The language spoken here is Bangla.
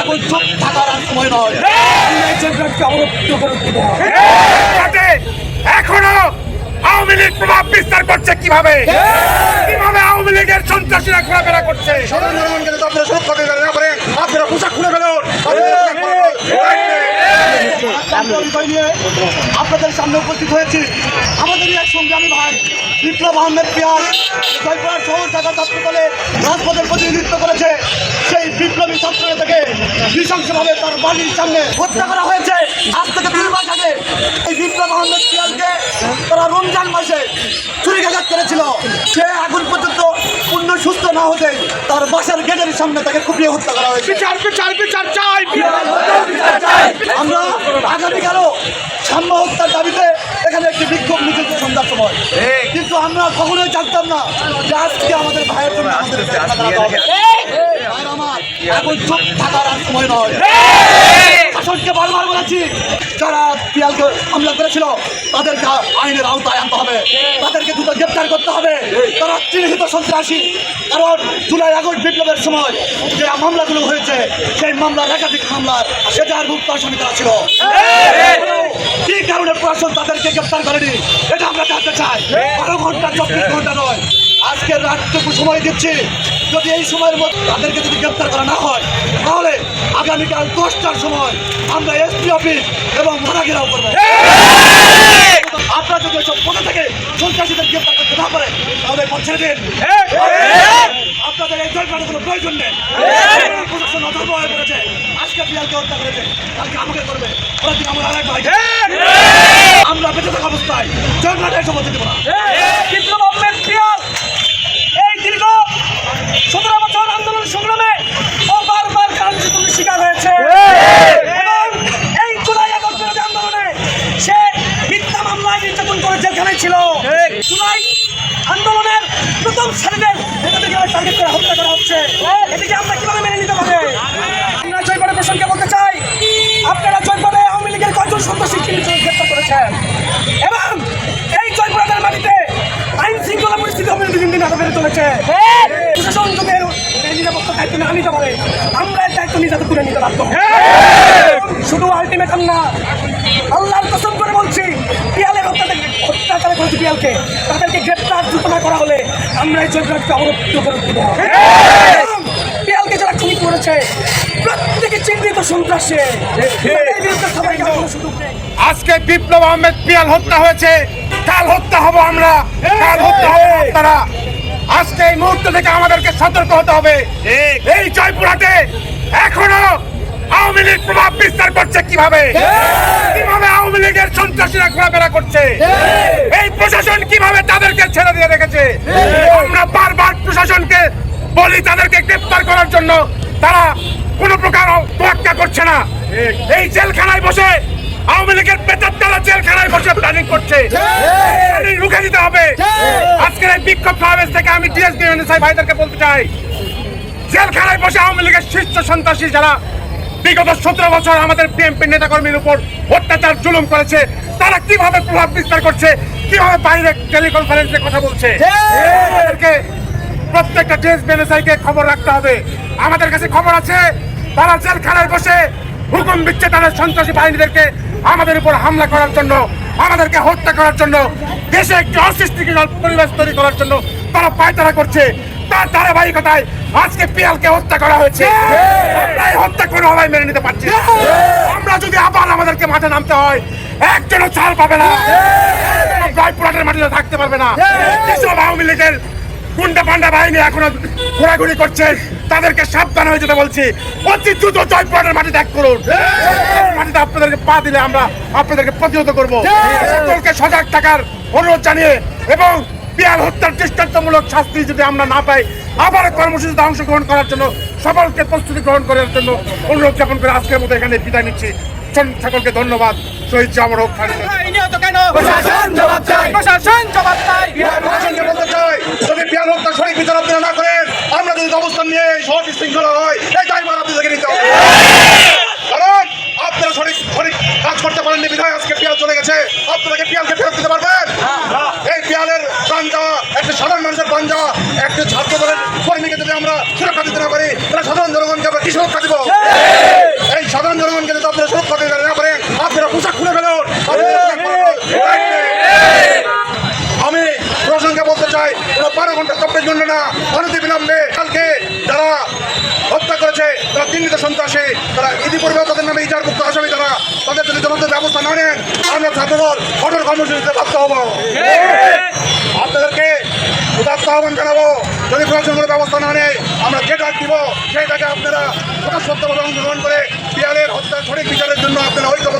এখন চুপ থাকার আর সময় নয়। অবরুদ্ধ করে দেবো এখনও আওয়ামী লীগ প্রভাব বিস্তার করছে কীভাবে? কীভাবে আওয়ামী লীগের সন্ত্রাসীরা ঘোরাফেরা করছে? আপনারা পোশাক খুলে ফেলুন। নিয়ে আপনাদের সামনে উপস্থিত হয়েছি। আমাদেরই এক সংগ্রামী ভাই বিপ্লব আহমেদ পিয়াল জয়পুরহাট শহর ঢাকা ছাত্র দলে রাজপথের প্রতিনিধিত্ব করেছে। বিপ্লবী ছাত্র থেকে নৃশংসভাবে তার বাড়ির সামনে হত্যা করা হয়েছে। আজ থেকে দুই মাস আগে এই বিপ্লব আহমেদ পিয়ালকে তারা রমজান মাসে চুরিঘাঘাত করেছিল। সে এখন পর্যন্ত পূর্ণ সুস্থ না হতে তার বাসার গেটের সামনে তাকে কুপিয়ে হত্যা করা হয়েছে। বিচার বিচার বিচার চাই। আমরা আগামীকালও সাম্য হত্যার দাবিতে এখানে একটি বিক্ষোভ মিছিল সন্ধ্যার সময়। কিন্তু আমরা কখনোই জানতাম না যে আজকে আমাদের ভাইয়ের জন্য আমাদের ভাইয়ের আমার এখন চুপ থাকার আর সময় নয়। শাসনকে বারবার বলেছি যারা পিয়ালকে হামলা করেছিল তাদেরকে আইনের আওতায় আনতে হবে। তাদেরকে দ্রুত গ্রেপ্তার করতে হবে। তারা চিহ্নিত সন্ত্রাসী। কারণ জুলাই আগস্ট বিপ্লবের সময় যে মামলাগুলো হয়েছে সেই মামলার একাধিক মামলার সেটার মুক্ত আসামি তারা ছিল। কি কারণে প্রশাসন তাদেরকে গ্রেপ্তার করেনি এটা আমরা জানতে চাই। বারো ঘণ্টা চব্বিশ ঘণ্টা নয়। আজকে রাতটুকু সময় দিচ্ছি। যদি এই সময়ের মধ্যে তাদেরকে যদি গ্রেপ্তার করা না হয়, তাহলে আগামীকাল দশটার সময় আমরা এসপি অফিস এবং মারা ঘেরাও করব। আপনারা যদি এসব কোথা থেকে সন্ত্রাসীদের গ্রেপ্তার করতে না পারে, তাহলে পথ ছেড়ে দিন। আপনাদের এই জয়গানের কোনো প্রয়োজন নেই। প্রশাসন অধর্ম হয়ে পড়েছে। আজকে পিয়ালকে হত্যা করেছে। কালকে আমাকে করবে। ওরা দিন আমার আরেক ভাই? আমরা বেঁচে থাকা অবস্থায় জয়গান এসব হতে দেবো না বিপ্লব আহমেদ পিয়াল এই দীর্ঘ সতেরো বছর আন্দোলন সংগ্রামে ও বারবার কার্যক্রমের শিকার হয়েছে এবং এই জুলাই আগস্টের যে আন্দোলনে সে মিথ্যা মামলায় নির্যাতন করে জেলখানায় ছিল। জুলাই আন্দোলনের প্রথম সারিদের নেতাদেরকে টার্গেট করে হত্যা করা হচ্ছে। এটিকে আমরা কীভাবে মেনে নিতে পারে? আমরা জয়পাড়া প্রসঙ্গে বলতে চাই আপনারা জয়পাড়ে আওয়ামী লীগের কয়েকজন সন্ত্রাসী গ্রেপ্তার করেছেন? এবং এই মাটিতে আইন শৃঙ্খলা পরিস্থিতি অবনতি দিন দিন আরও বেড়ে চলেছে। প্রশাসন যদি এর এই নিরাপত্তা দায়িত্ব না নিতে পারে আমরা এর দায়িত্ব নিজে তুলে নিতে পারব শুধু আলটিমেটাম না আল্লাহর কসম করে বলছি পিয়ালকে তাদেরকে গ্রেপ্তার দ্রুত না করা হলে আমরা এই জয়পুরহাটকে অবরুদ্ধ করে দেবো। পিয়ালকে যারা খুন করেছে প্রত্যেকে চিহ্নিত সন্ত্রাসী। আজকে বিপ্লব আহমেদ পিয়াল হত্যা হয়েছে কাল হত্যা হব আমরা কাল হত্যা হবে আপনারা। আজকে এই মুহূর্ত থেকে আমাদেরকে সতর্ক হতে হবে। এই জয়পুরহাটে এখনও আওয়ামী লীগ প্রভাব বিস্তার করছে কীভাবে? কীভাবে আওয়ামী লীগের সন্ত্রাসীরা ঘোরাফেরা করছে। এই প্রশাসন কীভাবে তাদেরকে ছেড়ে দিয়ে রেখেছে? আমরা বারবার প্রশাসনকে বলি তাদেরকে গ্রেপ্তার করার জন্য। তারা কোনো প্রকার তোয়াক্কা করছে না। এই জেলখানায় বসে আওয়ামী লীগের পেতার তারা জেলখানায় বসে প্ল্যানিং করছে। রুখে দিতে হবে। আজকের এই বিক্ষোভ সমাবেশ থেকে আমি এনএসআই ভাইদেরকে বলতে চাই জেলখানায় বসে আওয়ামী লীগের শীর্ষ সন্ত্রাসী যারা বিগত সতেরো বছর আমাদের বিএনপি নেতাকর্মীর উপর অত্যাচার জুলুম করেছে। তারা কীভাবে প্রভাব বিস্তার করছে? কীভাবে বাইরে টেলিকনফারেন্সে কথা বলছে? প্রত্যেকটা ড্রেস বেনেসাইকে খবর রাখতে হবে। আমাদের কাছে খবর আছে তারা জেলখানায় বসে হুকুম দিচ্ছে তাদের সন্ত্রাসী বাহিনীদেরকে আমাদের উপর হামলা করার জন্য আমাদেরকে হত্যা করার জন্য দেশে একটি অসৃষ্টিকর পরিবেশ তৈরি করার জন্য তারা পায়তারা করছে। তার ধারাবাহিকতায় আজকে পিয়ালকে হত্যা করা হয়েছে। আমরা এই হত্যা কোনো হওয়াই মেনে নিতে পারছি না। আমরা যদি আবার আমাদেরকে মাঠে নামতে হয় একজনও ছাড় পাবে না। জয়পুরহাটের মাটিতে থাকতে পারবে না। যেসব আওয়ামী লীগের গুন্ডা পান্ডা বাহিনী এখনও ঘোরাঘুরি করছে। তাদেরকে সাবধান হয়ে যেতে বলছি। অতি দ্রুত জয়পুরহাটের মাটি ত্যাগ করুন। মাটিতে আপনাদেরকে পা দিলে আমরা আপনাদেরকে প্রতিহত করব। সকলকে সজাগ থাকার অনুরোধ জানিয়ে এবং পিয়াল হত্যার দৃষ্টান্তমূলক শাস্তি যদি আমরা না পাই আবার কর্মসূচিতে অংশগ্রহণ করার জন্য সকলকে প্রস্তুতি গ্রহণ করার জন্য অনুরোধ জ্ঞাপন করে আজকের মতো এখানে বিদায় নিচ্ছি। সকলকে ধন্যবাদ। শহীদ জামর হোক খালিদ প্রশাসন জবাব চাই। প্রশাসন জবাব চাই। প্রশাসনকে যদি পিয়াল হত্যা সঠিক বিচার আপনারা না করেন আমরা যদি অবস্থান নিয়ে সহজ শৃঙ্খলা হয় এই দায়ভার আপনাদেরকে একটি ছাত্র দলের কর্মীকে যদি আমরা সুরক্ষা দিতে না পারি তাহলে সাধারণ জনগণকে আমরা কি সুরক্ষা দিব? এই সাধারণ জনগণকে যদি আপনারা সুরক্ষা দিতে না পারেন আপনারা পোশাক খুলে ফেলুন। আমি প্রসঙ্গে বলতে চাই কোনো বারো ঘণ্টা চব্বিশ ঘণ্টা না অনতি বিলম্বে কালকে যারা হত্যা করেছে তারা চিহ্নিত সন্ত্রাসী তারা ইতিপূর্বে তাদের নামে ইচারভুক্ত আসামি তারা তাদের যদি জনতার ব্যবস্থা না নেন আমরা ছাত্রদল কঠোর কর্মসূচিতে বাধ্য হব। আহ্বান জানাব, যদি প্রশাসন কোনো ব্যবস্থা না নেয়, আমরা যে ডাক দিব, সেই ডাকে আপনারা সত্যভাবে অংশগ্রহণ করে বিহারের হত্যার সঠিক বিচারের জন্য আপনারা ঐক্যবদ্ধভাবে